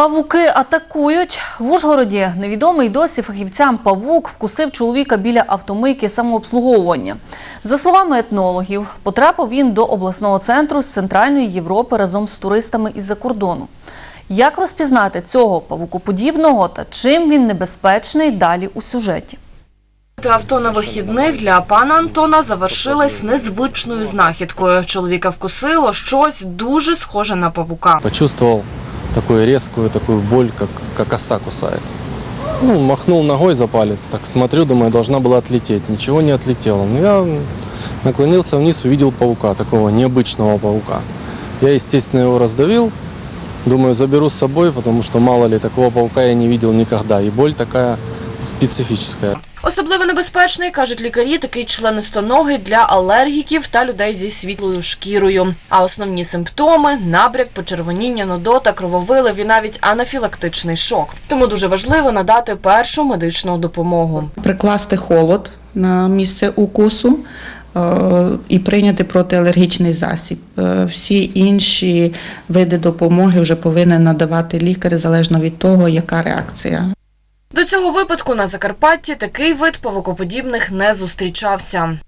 Павуки атакують. В Ужгороді невідомий досі фахівцям павук вкусив чоловіка біля автомийки самообслуговування. За словами етнологів, потрапив він до обласного центру з Центральної Європи разом з туристами із-за кордону. Як розпізнати цього павукоподібного та чим він небезпечний далі у сюжеті? Авто на вихідних для пана Антона завершилась незвичною знахідкою. Чоловіка вкусило щось дуже схоже на павука. Почувствовал такую резкую такую боль, как, как оса кусает. Ну, махнул ногой за палец, так смотрю, думаю, должна была отлететь. Ничего не отлетело. Но я наклонился вниз, увидел паука, такого необычного паука. Я, естественно, его раздавил. Думаю, заберу с собой, потому что мало ли, такого паука я не видел никогда. И боль такая специфическая. Особливо небезпечний, кажуть лікарі, такий членистоногий для алергіків та людей зі світлою шкірою. А основні симптоми набряк, почервоніння, нудота, крововилив і навіть анафілактичний шок. Тому дуже важливо надати першу медичну допомогу. прикласти холод на місце укусу е, і прийняти протиалергічний засіб. Е, Всі інші види допомоги вже повинен надавати лікар залежно від того, яка реакція. До цього випадку на Закарпатті такий вид павукоподібних не зустрічався.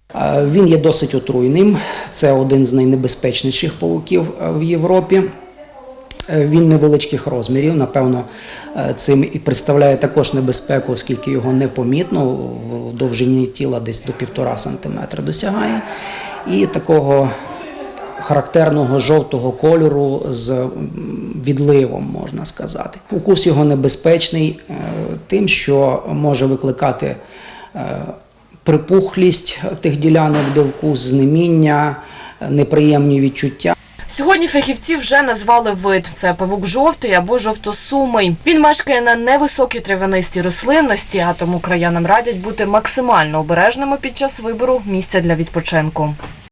Він є досить отруйним. Це один з найнебезпечніших павуків е, в Європі. Е, Він невеличких розмірів. Напевно, е, цим і представляє також небезпеку, оскільки його непомітно в довжині тіла десь до півтора сантиметра досягає. І такого характерного жовтого кольору з відливом, можна сказати. Укус його небезпечний е, тим, що може викликати е, припухлість тих ділянок, де вкус, знеміння, неприємні відчуття. Сьогодні фахівці вже назвали вид. Це павук жовтий або жовтосумий. Він мешкає на невисокій травянистій рослинності, а тому краянам радять бути максимально обережними під час вибору місця для відпочинку.